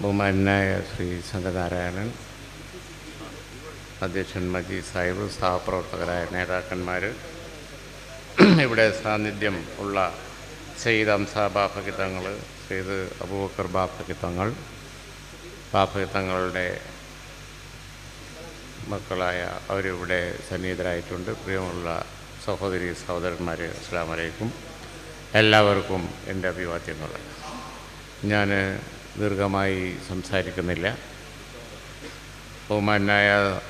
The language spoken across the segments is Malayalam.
ബഹുമാനായ ശ്രീ ശങ്കരനാരായണൻ അധ്യക്ഷൻ മജീദ് സാഹിബ് സഹപ്രവർത്തകരായ നേതാക്കന്മാർ ഇവിടെ സാന്നിധ്യം ഉള്ള സെയ്ദ് അംസ ബാഫകിത്തങ്ങൾ സെയ്ദ് അബൂബക്കർ ബാഫകിത്തങ്ങൾ ബാഫകിത്തങ്ങളുടെ മക്കളായ അവരിവിടെ സന്നിഹിതരായിട്ടുണ്ട്. പ്രിയമുള്ള സഹോദരി സഹോദരന്മാർ അസ്സാം വലൈക്കും എല്ലാവർക്കും എന്റെ അഭിവാദ്യങ്ങൾ. ഞാൻ ദീർഘമായി സംസാരിക്കുന്നില്ല. ബഹുമാനായ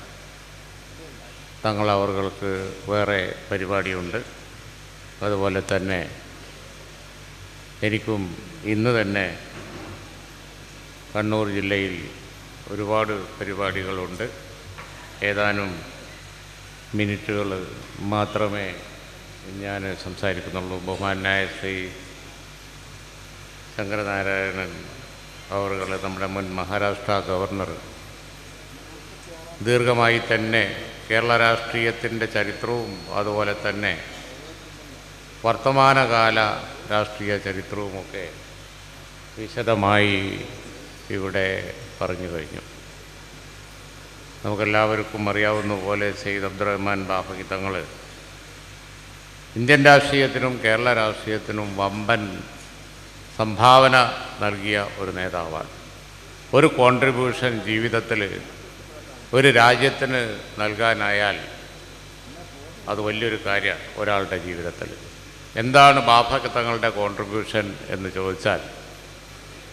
തങ്ങൾ അവർക്ക് വേറെ പരിപാടിയുണ്ട്. അതുപോലെ തന്നെ എനിക്കും ഇന്ന് തന്നെ കണ്ണൂർ ജില്ലയിൽ ഒരുപാട് പരിപാടികളുണ്ട്. ഏതാനും മിനിറ്റുകൾ മാത്രമേ ഞാൻ സംസാരിക്കുന്നുള്ളൂ. ബഹുമാനായ ശ്രീ ശങ്കരനാരായണൻ അവർ നമ്മുടെ മുൻ മഹാരാഷ്ട്ര ഗവർണർ. ദീർഘമായി തന്നെ കേരള രാഷ്ട്രീയത്തിന്റെ ചരിത്രവും അതുപോലെ തന്നെ വർത്തമാനകാല രാഷ്ട്രീയ ചരിത്രവുമൊക്കെ വിശദമായി ഇവിടെ പറഞ്ഞു കഴിഞ്ഞു. നമുക്കെല്ലാവർക്കും അറിയാവുന്ന പോലെ സെയ്ദ് അബ്ദുറഹ്മാൻ ബാഫക്കി തങ്ങൾ ഇന്ത്യൻ രാഷ്ട്രീയത്തിനും കേരള രാഷ്ട്രീയത്തിനും വമ്പൻ സംഭാവന നൽകിയ ഒരു നേതാവാണ്. ഒരു കോൺട്രിബ്യൂഷൻ ജീവിതത്തിൽ ഒരു രാജ്യത്തിന് നൽകാനായാൽ അത് വലിയൊരു കാര്യമാണ് ഒരാളുടെ ജീവിതത്തിൽ എന്താണ് ബാഫക്ക് തങ്ങളുടെ കോൺട്രിബ്യൂഷൻ എന്ന് ചോദിച്ചാൽ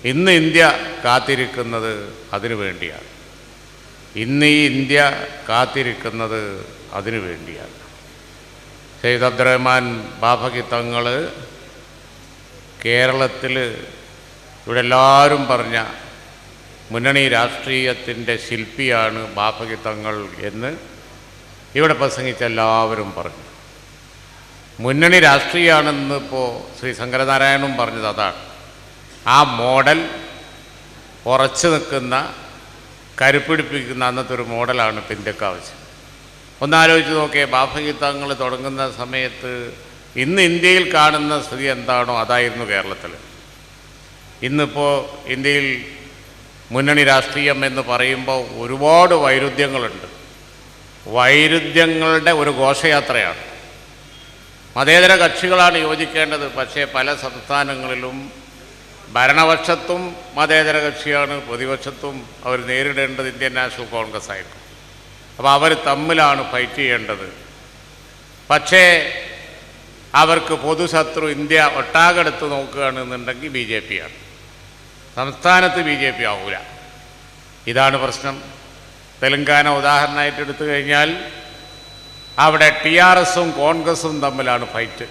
ഇന്ന് ഇന്ത്യ കാത്തിരിക്കുന്നത് അതിനു വേണ്ടിയാണ്. ഇന്ന് ഈ ഇന്ത്യ കാത്തിരിക്കുന്നത് അതിനു വേണ്ടിയാണ്. സെയ്ദ് അബ്ദുറഹ്മാൻ ബാഫക്കി കേരളത്തിൽ ഇവിടെ എല്ലാവരും പറഞ്ഞ മുന്നണി രാഷ്ട്രീയത്തിന്റെ ശില്പിയാണ് ബാപ്പകി തങ്ങൾ എന്ന് ഇവിടെ പ്രസംഗിച്ച എല്ലാവരും പറഞ്ഞു. മുന്നണി രാഷ്ട്രീയമാണെന്ന് ഇപ്പോൾ ശ്രീ ശങ്കരനാരായണനും പറഞ്ഞത് അതാണ്. ആ മോഡൽ ഉറച്ചു നിൽക്കുന്ന കരുപ്പിടിപ്പിക്കുന്ന അന്നത്തെ ഒരു മോഡലാണ് ഇപ്പം ഇന്ത്യയ്ക്ക് ഒന്നാലോചിച്ച് നോക്കിയേ ബാഫഗീതങ്ങൾ തുടങ്ങുന്ന സമയത്ത് ഇന്ന് ഇന്ത്യയിൽ കാണുന്ന സ്ഥിതി എന്താണോ അതായിരുന്നു കേരളത്തിൽ ഇന്നിപ്പോൾ ഇന്ത്യയിൽ മുന്നണി രാഷ്ട്രീയം എന്ന് പറയുമ്പോൾ ഒരുപാട് വൈരുദ്ധ്യങ്ങളുണ്ട്. വൈരുദ്ധ്യങ്ങളുടെ ഒരു ഘോഷയാത്രയാണ്. മതേതര കക്ഷികളാണ് യോജിക്കേണ്ടത്. പക്ഷേ പല സംസ്ഥാനങ്ങളിലും ഭരണപക്ഷത്തും മതേതര കക്ഷിയാണ് പ്രതിപക്ഷത്തും അവർ നേരിടേണ്ടത് ഇന്ത്യൻ നാഷണൽ കോൺഗ്രസ് ആയിരുന്നു അപ്പോൾ അവർ തമ്മിലാണ് ഫൈറ്റ് ചെയ്യേണ്ടത്. പക്ഷേ അവർക്ക് പൊതുശത്രു ഇന്ത്യ ഒട്ടാകെടുത്ത് നോക്കുകയാണെന്നുണ്ടെങ്കിൽ ബി ജെ പിയാണ്. സംസ്ഥാനത്ത് ബി ജെ പി ആവൂല. ഇതാണ് പ്രശ്നം. തെലങ്കാന ഉദാഹരണമായിട്ട് എടുത്തു കഴിഞ്ഞാൽ അവിടെ ടി ആർ എസും കോൺഗ്രസും തമ്മിലാണ് ഫൈറ്റ്.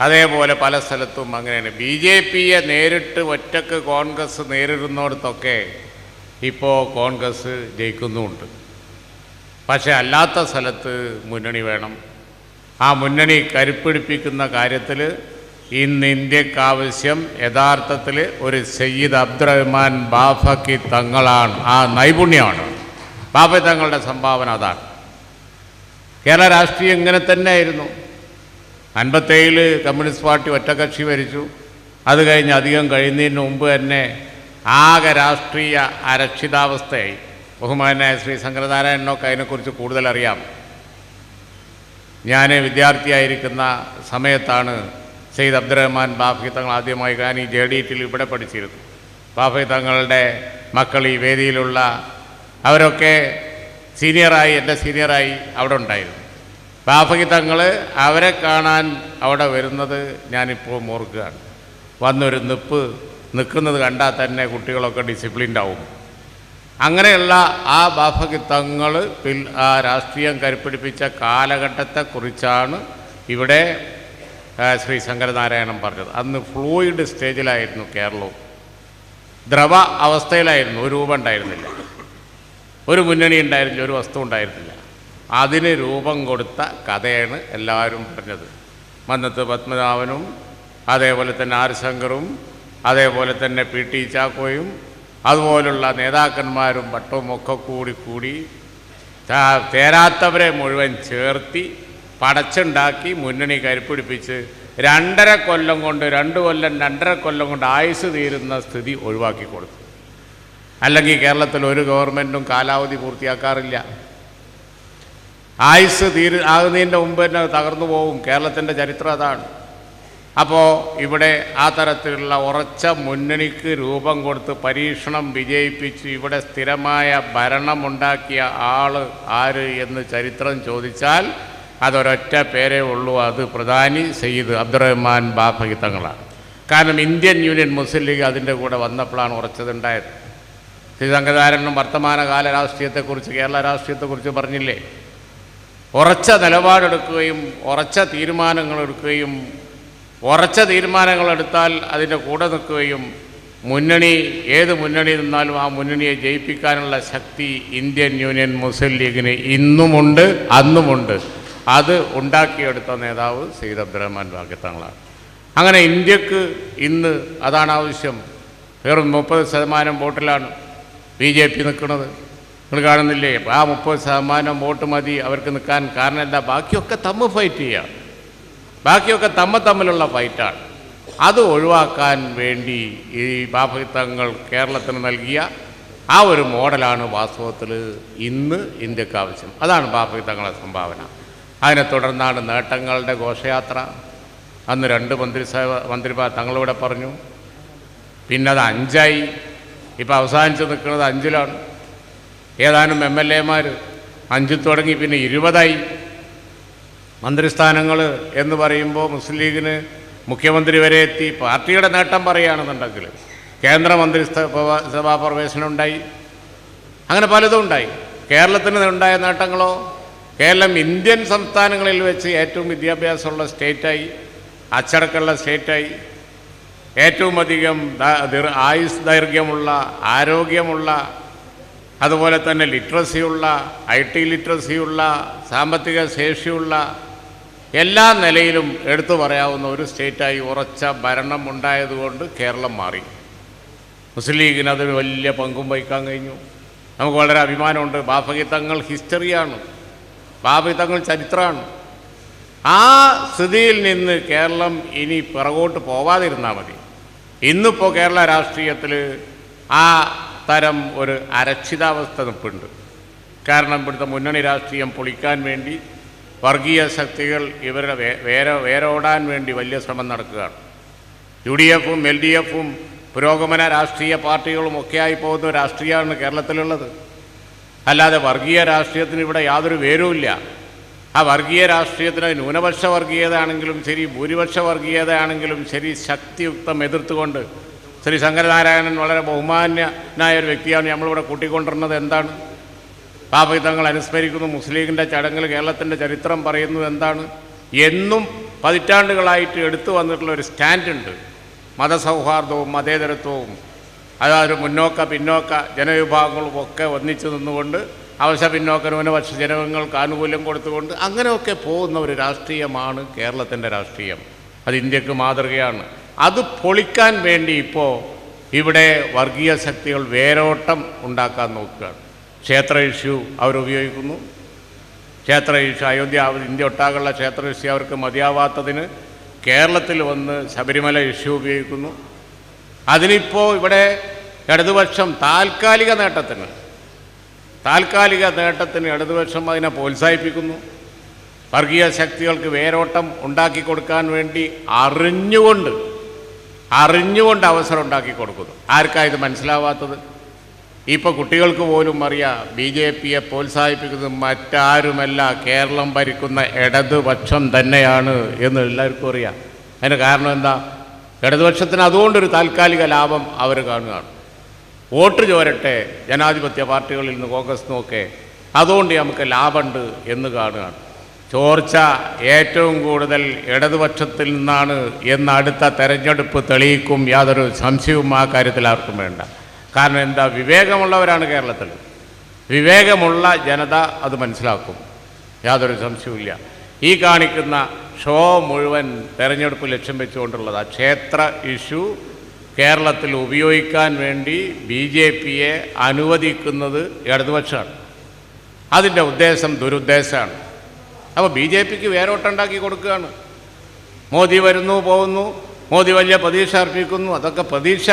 അതേപോലെ പല സ്ഥലത്തും അങ്ങനെയാണ്. ബി ജെ പിയെ നേരിട്ട് ഒറ്റയ്ക്ക് കോൺഗ്രസ് നേരിടുന്നിടത്തൊക്കെ ഇപ്പോൾ കോൺഗ്രസ് ജയിക്കുന്നുമുണ്ട്. പക്ഷേ അല്ലാത്ത സ്ഥലത്ത് മുന്നണി വേണം. ആ മുന്നണി കരുപ്പിടിപ്പിക്കുന്ന കാര്യത്തിൽ ഇന്ന് ഇന്ത്യക്കാവശ്യം യഥാർത്ഥത്തിൽ ഒരു സയ്യിദ് അബ്ദുറഹ്മാൻ ബാഫക്കി തങ്ങളാണ്. ആ നൈപുണ്യമാണ്. ബാഫ തങ്ങളുടെ സംഭാവന അതാണ്. കേരള രാഷ്ട്രീയം ഇങ്ങനെ തന്നെയായിരുന്നു. അൻപത്തേഴിൽ കമ്മ്യൂണിസ്റ്റ് പാർട്ടി ഒറ്റകക്ഷി ഭരിച്ചു. അത് കഴിഞ്ഞ് അധികം കഴിയുന്നതിന് മുമ്പ് തന്നെ ആകെ രാഷ്ട്രീയ അരക്ഷിതാവസ്ഥയായി. ബഹുമാനായ ശ്രീ ശങ്കരനാരായണനൊക്കെ അതിനെക്കുറിച്ച് കൂടുതൽ അറിയാം ഞാൻ വിദ്യാർത്ഥിയായിരിക്കുന്ന സമയത്താണ് സെയ്ദ് അബ്ദുറഹ്മാൻ ബാഫി തങ്ങൾ ആദ്യമായി ഞാൻ ഈ ജെ ഡി ടിയിൽ ഇവിടെ പഠിച്ചിരുന്നു ബാഫി തങ്ങളുടെ മക്കൾ ഈ വേദിയിലുള്ള അവരൊക്കെ സീനിയറായി എന്റെ സീനിയറായി അവിടെ ഉണ്ടായിരുന്നു. ബാഫി തങ്ങൾ അവരെ കാണാൻ അവിടെ വരുന്നത് ഞാനിപ്പോൾ ഓർക്കുകയാണ്. വന്നൊരു നിപ്പ് നിൽക്കുന്നത് കണ്ടാൽ തന്നെ കുട്ടികളൊക്കെ ഡിസിപ്ലിൻഡ് ആവും. അങ്ങനെയുള്ള ആ ബാഫകിത്തങ്ങൾ പിൽ ആ രാഷ്ട്രീയം കരുപ്പിടിപ്പിച്ച കാലഘട്ടത്തെക്കുറിച്ചാണ് ഇവിടെ ശ്രീ ശങ്കരനാരായണൻ പറഞ്ഞത്. അന്ന് ഫ്ലൂയിഡ് സ്റ്റേജിലായിരുന്നു കേരളവും. ദ്രവ അവസ്ഥയിലായിരുന്നു ഒരു രൂപം ഉണ്ടായിരുന്നില്ല. ഒരു മുന്നണി ഉണ്ടായിരുന്നില്ല ഒരു വസ്തു ഉണ്ടായിരുന്നില്ല. അതിന് രൂപം കൊടുത്ത കഥയാണ് എല്ലാവരും പറഞ്ഞത്. മന്നത്ത് പത്മനാഭനും അതേപോലെ തന്നെ ആർ ശങ്കറും അതേപോലെ തന്നെ പി ടി ചാക്കോയും അതുപോലുള്ള നേതാക്കന്മാരും ഭട്ടവും ഒക്കെ കൂടി കൂടി തേരാത്തവരെ മുഴുവൻ ചേർത്തി പടച്ചുണ്ടാക്കി മുന്നണി കരുപ്പിടിപ്പിച്ച് രണ്ടര കൊല്ലം കൊണ്ട് രണ്ട് കൊല്ലം രണ്ടര കൊല്ലം കൊണ്ട് ആയുസ് തീരുന്ന സ്ഥിതി ഒഴിവാക്കി കൊടുത്തു. അല്ലെങ്കിൽ കേരളത്തിൽ ഒരു ഗവൺമെന്റും കാലാവധി പൂർത്തിയാക്കാറില്ല. ആയുസ് തീരു ആകുന്നതിന്റെ മുമ്പ് തന്നെ തകർന്നു പോകും. കേരളത്തിന്റെ ചരിത്രം അതാണ്. അപ്പോൾ ഇവിടെ ആ തരത്തിലുള്ള ഉറച്ച മുന്നണിക്ക് രൂപം കൊടുത്ത് പരീക്ഷണം വിജയിപ്പിച്ച് ഇവിടെ സ്ഥിരമായ ഭരണമുണ്ടാക്കിയ ആൾ ആര് എന്ന് ചരിത്രം ചോദിച്ചാൽ അതൊരൊറ്റ പേരേ ഉള്ളൂ. അത് പ്രധാനി സയ്യിദ് അബ്ദുറഹ്മാൻ ബാഫഹി തങ്ങളാണ് കാരണം ഇന്ത്യൻ യൂണിയൻ മുസ്ലിം ലീഗ് അതിന്റെ കൂടെ വന്നപ്പോഴാണ് ഉറച്ചതുണ്ടായത്. ശ്രീ സംഘകാരനും വർത്തമാനകാല രാഷ്ട്രീയത്തെക്കുറിച്ച് കേരള രാഷ്ട്രീയത്തെക്കുറിച്ച് പറഞ്ഞില്ലേ? ഉറച്ച നിലപാടെടുക്കുകയും ഉറച്ച തീരുമാനങ്ങൾ എടുക്കുകയും ഉറച്ച തീരുമാനങ്ങളെടുത്താൽ അതിന്റെ കൂടെ നിൽക്കുകയും മുന്നണി ഏത് മുന്നണി നിന്നാലും ആ മുന്നണിയെ ജയിപ്പിക്കാനുള്ള ശക്തി ഇന്ത്യൻ യൂണിയൻ മുസ്ലിം ലീഗിന് ഇന്നുമുണ്ട് അന്നുമുണ്ട്. അത് ഉണ്ടാക്കിയെടുത്ത നേതാവ് സെയ്ദ് അബ്ദുറഹ്മാൻ വാഗ്യത്തങ്ങളാണ് അങ്ങനെ ഇന്ത്യയ്ക്ക് ഇന്ന് അതാണ് ആവശ്യം. വെറും മുപ്പത് ശതമാനം വോട്ടിലാണ് ബി ജെ പി നിൽക്കുന്നത്. നിങ്ങൾ കാണുന്നില്ലേ? ആ മുപ്പത് ശതമാനം വോട്ട് മതി അവർക്ക് നിൽക്കാൻ കാരണം എന്താ ബാക്കിയൊക്കെ തമ്മ് ഫൈറ്റ് ചെയ്യുക ബാക്കിയൊക്കെ തമ്മ തമ്മിലുള്ള ഫൈറ്റാണ് അത് ഒഴിവാക്കാൻ വേണ്ടി ഈ ബാഫിത്തങ്ങൾ കേരളത്തിന് നൽകിയ ആ ഒരു മോഡലാണ് വാസ്തവത്തിൽ ഇന്ന് ഇന്ത്യയ്ക്ക് ആവശ്യം. അതാണ് ബാഫിത്തങ്ങളുടെ സംഭാവന. അതിനെ തുടർന്നാണ് നേട്ടങ്ങളുടെ ഘോഷയാത്ര. അന്ന് രണ്ട് മന്ത്രിസഭ മന്ത്രിമാർ തങ്ങളിവിടെ പറഞ്ഞു. പിന്നെ അത് അഞ്ചായി. ഇപ്പോൾ അവസാനിച്ച് നിൽക്കുന്നത് അഞ്ചിലാണ്. ഏതാനും എം എൽ എമാർ അഞ്ച് തുടങ്ങി പിന്നെ ഇരുപതായി. മന്ത്രിസ്ഥാനങ്ങൾ എന്ന് പറയുമ്പോൾ മുസ്ലിം ലീഗിന് മുഖ്യമന്ത്രി വരെ എത്തി. പാർട്ടിയുടെ നേട്ടം പറയുകയാണെന്നുണ്ടെങ്കിൽ കേന്ദ്രമന്ത്രി സഭാ പ്രവേശനം ഉണ്ടായി. അങ്ങനെ പലതും ഉണ്ടായി. കേരളത്തിന് ഉണ്ടായ നേട്ടങ്ങളോ കേരളം ഇന്ത്യൻ സംസ്ഥാനങ്ങളിൽ വെച്ച് ഏറ്റവും വിദ്യാഭ്യാസമുള്ള സ്റ്റേറ്റായി അച്ചടക്കമുള്ള സ്റ്റേറ്റായി ഏറ്റവും അധികം ആയുസ് ദൈർഘ്യമുള്ള ആരോഗ്യമുള്ള അതുപോലെ തന്നെ ലിറ്ററസിയുള്ള ഐ ടി ലിറ്ററസിയുള്ള സാമ്പത്തിക ശേഷിയുള്ള എല്ലാ നിലയിലും എടുത്തു പറയാവുന്ന ഒരു സ്റ്റേറ്റായി ഉറച്ച ഭരണം ഉണ്ടായതുകൊണ്ട് കേരളം മാറി. മുസ്ലിം ലീഗിന് അതിന് വലിയ പങ്കും വഹിക്കാൻ കഴിഞ്ഞു. നമുക്ക് വളരെ അഭിമാനമുണ്ട്. ബാഫകി തങ്ങൾ ഹിസ്റ്ററിയാണ്. ബാഫകി തങ്ങൾ ചരിത്രമാണ്. ആ സ്ഥിതിയിൽ നിന്ന് കേരളം ഇനി പിറകോട്ട് പോവാതിരുന്നാൽ മതി. ഇന്നിപ്പോൾ കേരള രാഷ്ട്രീയത്തിൽ ആ തരം ഒരു അരക്ഷിതാവസ്ഥ നിൽപ്പുണ്ട് കാരണം ഇവിടുത്തെ മുന്നണി രാഷ്ട്രീയം പൊളിക്കാൻ വേണ്ടി വർഗീയ ശക്തികൾ ഇവരുടെ വേര വേരോടാൻ വേണ്ടി വലിയ ശ്രമം നടക്കുകയാണ്. യു ഡി എഫും എൽ ഡി എഫും പുരോഗമന രാഷ്ട്രീയ പാർട്ടികളും ഒക്കെയായി പോകുന്ന രാഷ്ട്രീയമാണ് കേരളത്തിലുള്ളത്. അല്ലാതെ വർഗീയ രാഷ്ട്രീയത്തിന് ഇവിടെ യാതൊരു വേരുമില്ല. ആ വർഗീയ രാഷ്ട്രീയത്തിന് ന്യൂനപക്ഷ വർഗീയത ആണെങ്കിലും ശരി ഭൂരിപക്ഷ വർഗീയത ആണെങ്കിലും ശരി ശക്തിയുക്തം എതിർത്തുകൊണ്ട് ശ്രീ ശങ്കരനാരായണൻ വളരെ ബഹുമാന്യനായ ഒരു വ്യക്തിയാണ്. നമ്മളിവിടെ കൂട്ടിക്കൊണ്ടിരുന്നത് എന്താണ്? പാപഹിതങ്ങൾ അനുസ്മരിക്കുന്നു. മുസ്ലിം ചടങ്ങൾ കേരളത്തിന്റെ ചരിത്രം പറയുന്നു എന്താണ്? എന്നും പതിറ്റാണ്ടുകളായിട്ട് എടുത്തു വന്നിട്ടുള്ള ഒരു സ്റ്റാൻഡുണ്ട്. മതസൗഹാർദ്ദവും മതേതരത്വവും. അതായത് മുന്നോക്ക പിന്നോക്ക ജനവിഭാഗങ്ങളും ഒക്കെ ഒന്നിച്ചു നിന്നുകൊണ്ട് അവശ പിന്നോക്ക ന്യൂനപക്ഷ ജനങ്ങൾക്ക് ആനുകൂല്യം കൊടുത്തുകൊണ്ട് അങ്ങനെയൊക്കെ പോകുന്ന ഒരു രാഷ്ട്രീയമാണ് കേരളത്തിന്റെ രാഷ്ട്രീയം. അത് ഇന്ത്യയ്ക്ക് മാതൃകയാണ്. അത് പൊളിക്കാൻ വേണ്ടി ഇപ്പോൾ ഇവിടെ വർഗീയ ശക്തികൾ വേരോട്ടം ഉണ്ടാക്കാൻ നോക്കുകയാണ്. ക്ഷേത്ര ഇഷ്യൂ അവരുപയോഗിക്കുന്നു. ക്ഷേത്ര ഇഷ്യൂ അയോധ്യ ഇന്ത്യ ഒട്ടാകുള്ള ക്ഷേത്ര ഇഷ്യൂ അവർക്ക് മതിയാവാത്തതിന് കേരളത്തിൽ വന്ന് ശബരിമല ഇഷ്യൂ ഉപയോഗിക്കുന്നു. അതിനിപ്പോൾ ഇവിടെ ഇടതുപക്ഷം താൽക്കാലിക നേട്ടത്തിന് താൽക്കാലിക നേട്ടത്തിന് ഇടതുപക്ഷം അതിനെ പ്രോത്സാഹിപ്പിക്കുന്നു. വർഗീയ ശക്തികൾക്ക് വേരോട്ടം ഉണ്ടാക്കി കൊടുക്കാൻ വേണ്ടി അറിഞ്ഞുകൊണ്ട് അറിഞ്ഞുകൊണ്ട് അവസരം ഉണ്ടാക്കി കൊടുക്കുന്നു. ആർക്കാ ഇത് മനസ്സിലാവാത്തത്? ഇപ്പോൾ കുട്ടികൾക്ക് പോലും അറിയാം ബി ജെ പിയെ പ്രോത്സാഹിപ്പിക്കുന്നത് മറ്റാരുമല്ല കേരളം ഭരിക്കുന്ന ഇടതുപക്ഷം തന്നെയാണ് എന്ന് എല്ലാവർക്കും അറിയാം. അതിന് കാരണം എന്താ? ഇടതുപക്ഷത്തിന് അതുകൊണ്ടൊരു താൽക്കാലിക ലാഭം അവർ കാണുകയാണ്. വോട്ട് ചോരട്ടെ ജനാധിപത്യ പാർട്ടികളിൽ നിന്ന് കോൺഗ്രസ് നോക്കെ അതുകൊണ്ട് നമുക്ക് ലാഭമുണ്ട് എന്ന് കാണുകയാണ്. ചോർച്ച ഏറ്റവും കൂടുതൽ ഇടതുപക്ഷത്തിൽ നിന്നാണ് എന്ന് അടുത്ത തെരഞ്ഞെടുപ്പ് തെളിയിക്കും യാതൊരു സംശയവും ആ കാര്യത്തിൽ ആർക്കും വേണ്ട. കാരണം എന്താ? വിവേകമുള്ളവരാണ് കേരളത്തിൽ. വിവേകമുള്ള ജനത അത് മനസ്സിലാക്കും. യാതൊരു സംശയവുമില്ല. ഈ കാണിക്കുന്ന ഷോ മുഴുവൻ തെരഞ്ഞെടുപ്പ് ലക്ഷ്യം വെച്ചുകൊണ്ടുള്ളതാണ് ക്ഷേത്ര ഇഷ്യൂ കേരളത്തിൽ ഉപയോഗിക്കാൻ വേണ്ടി ബി ജെ പിയെ അനുവദിക്കുന്നത് ഇടതുപക്ഷമാണ്. അതിന്റെ ഉദ്ദേശം ദുരുദ്ദേശമാണ്. അപ്പോൾ ബി ജെ പിക്ക് വേരോട്ടുണ്ടാക്കി കൊടുക്കുകയാണ്. മോദി വരുന്നു പോകുന്നു. മോദി വലിയ പ്രതീക്ഷ അർപ്പിക്കുന്നു. അതൊക്കെ പ്രതീക്ഷ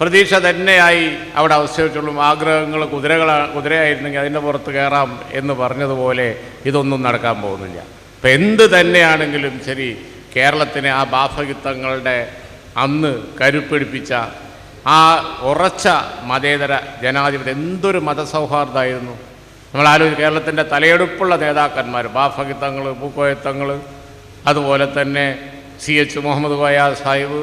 പ്രതീക്ഷ തന്നെയായി അവിടെ അവശേഷിച്ചുള്ളൂ. ആഗ്രഹങ്ങൾ കുതിരകൾ കുതിരയായിരുന്നെങ്കിൽ അതിന്റെ പുറത്ത് കയറാം എന്ന് പറഞ്ഞതുപോലെ ഇതൊന്നും നടക്കാൻ പോകുന്നില്ല. അപ്പം എന്ത് തന്നെയാണെങ്കിലും ശരി കേരളത്തിനെ ആ ബാഫയുദ്ധങ്ങളുടെ അന്ന് കരുപ്പിടിപ്പിച്ച ആ ഉറച്ച മതേതര ജനാധിപത്യം എന്തൊരു മതസൗഹാർദ്ദമായിരുന്നു. നമ്മൾ ആലോചിച്ച് കേരളത്തിന്റെ തലയെടുപ്പുള്ള നേതാക്കന്മാർ ബാഫഹിത്തങ്ങൾ പൂക്കോയത്തങ്ങൾ അതുപോലെ തന്നെ സി എച്ച് മുഹമ്മദ് കോയ സാഹിബ്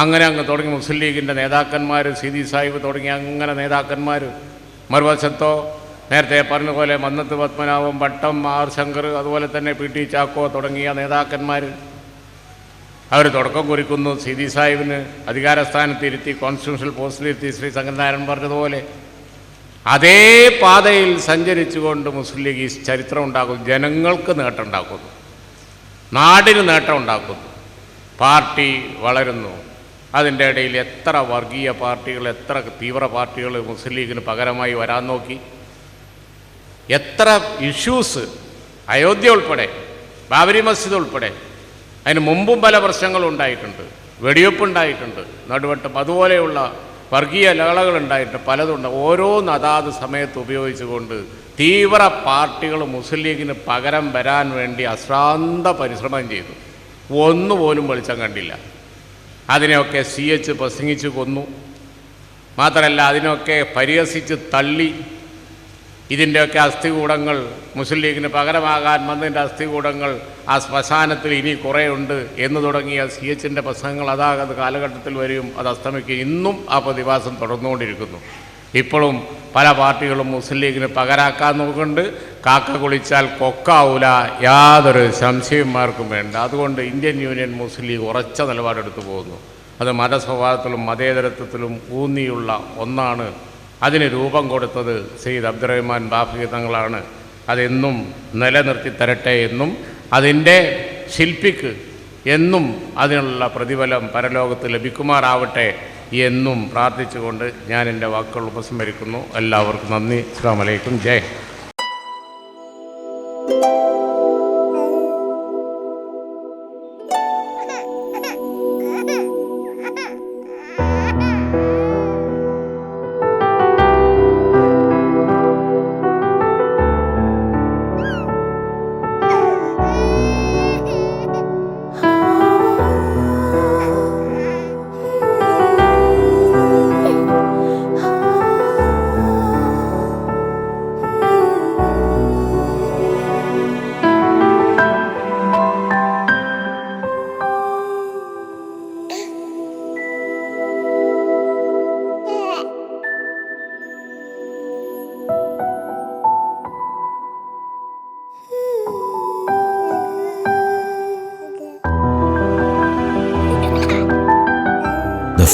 അങ്ങനെ അങ്ങ് തുടങ്ങി മുസ്ലിം ലീഗിന്റെ നേതാക്കന്മാർ സിദി സാഹിബ് തുടങ്ങി അങ്ങനെ നേതാക്കന്മാർ മറുവശത്തോ നേരത്തെ പറഞ്ഞ പോലെ മന്നത്ത് പത്മനാഭം ഭട്ടം ആർ ശങ്കർ അതുപോലെ തന്നെ പി ടി ചാക്കോ തുടങ്ങിയ നേതാക്കന്മാർ അവർ തുടക്കം കുറിക്കുന്നു. സിദി സാഹിബിന് അധികാരസ്ഥാനത്തിരുത്തി കോൺസ്റ്റിറ്റ്യൂഷണൽ പോസ്റ്റിലിരുത്തി ശ്രീ ശങ്കരനാരായണൻ പറഞ്ഞതുപോലെ അതേ പാതയിൽ സഞ്ചരിച്ചുകൊണ്ട് മുസ്ലിം ലീഗ് ഈ ചരിത്രം ഉണ്ടാക്കുന്നു. ജനങ്ങൾക്ക് നേട്ടം ഉണ്ടാക്കുന്നു. നാടിന് നേട്ടം ഉണ്ടാക്കുന്നു. പാർട്ടി വളരുന്നു. അതിന്റെ ഇടയിൽ എത്ര വർഗീയ പാർട്ടികൾ എത്ര തീവ്ര പാർട്ടികൾ മുസ്ലിം ലീഗിന് പകരമായി വരാൻ നോക്കി. എത്ര ഇഷ്യൂസ് അയോധ്യ ഉൾപ്പെടെ ബാബരി മസ്ജിദ് ഉൾപ്പെടെ അതിന് മുമ്പും പല പ്രശ്നങ്ങളും ഉണ്ടായിട്ടുണ്ട്. വെടിവെപ്പ് ഉണ്ടായിട്ടുണ്ട് നടുവട്ടം അതുപോലെയുള്ള വർഗീയ ലഹളകൾ ഉണ്ടായിട്ടുണ്ട് പലതുണ്ട് ഓരോന്ന് അതാത് സമയത്ത് ഉപയോഗിച്ചുകൊണ്ട് തീവ്ര പാർട്ടികൾ മുസ്ലിം ലീഗിന് പകരം വരാൻ വേണ്ടി അശ്രാന്ത പരിശ്രമം ചെയ്തു. ഒന്നുപോലും വെളിച്ചം കണ്ടില്ല. അതിനെയൊക്കെ സി എച്ച് പ്രസംഗിച്ച് കൊന്നു. മാത്രമല്ല അതിനൊക്കെ പരിഹസിച്ച് തള്ളി. ഇതിന്റെയൊക്കെ അസ്ഥികൂടങ്ങൾ മുസ്ലിം ലീഗിന് പകരമാകാൻ വന്നതിന്റെ അസ്ഥികൂടങ്ങൾ ആ ശ്മശാനത്തിൽ ഇനി കുറേ ഉണ്ട് എന്ന് തുടങ്ങിയ സി എച്ചിന്റെ പ്രസംഗങ്ങൾ അതാകത് കാലഘട്ടത്തിൽ വരും അത് അസ്തമിക്കും. ഇന്നും ആ പ്രതിഭാസം തുടർന്നുകൊണ്ടിരിക്കുന്നു. ഇപ്പോഴും പല പാർട്ടികളും മുസ്ലിം ലീഗിന് പകരാക്കാൻ നോക്കുന്നുണ്ട്. കാക്ക കുളിച്ചാൽ കൊക്കാവൂല. യാതൊരു സംശയന്മാർക്കും വേണ്ട. അതുകൊണ്ട് ഇന്ത്യൻ യൂണിയൻ മുസ്ലിം ലീഗ് ഉറച്ച നിലപാടെടുത്തു പോകുന്നു. അത് സ്വഭാവത്തിലും മതേതരത്വത്തിലും ഊന്നിയുള്ള ഒന്നാണ്. അതിന് രൂപം കൊടുത്തത് സെയ്ദ് അബ്ദുറഹ്മാൻ ബാഫി തങ്ങളാണ്. അതെന്നും നിലനിർത്തി തരട്ടെ എന്നും അതിന്റെ ശില്പിക്ക് എന്നും അതിനുള്ള പ്രതിഫലം പരലോകത്ത് ലഭിക്കുമാറാവട്ടെ എന്നും പ്രാർത്ഥിച്ചുകൊണ്ട് ഞാൻ എന്റെ വാക്കുകൾ ഉപസംഹരിക്കുന്നു. എല്ലാവർക്കും നന്ദി. അസ്സാം വലൈക്കും ജയ്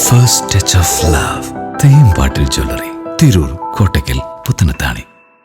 first touch of love Thembattil jewellery Tirur Kottakkal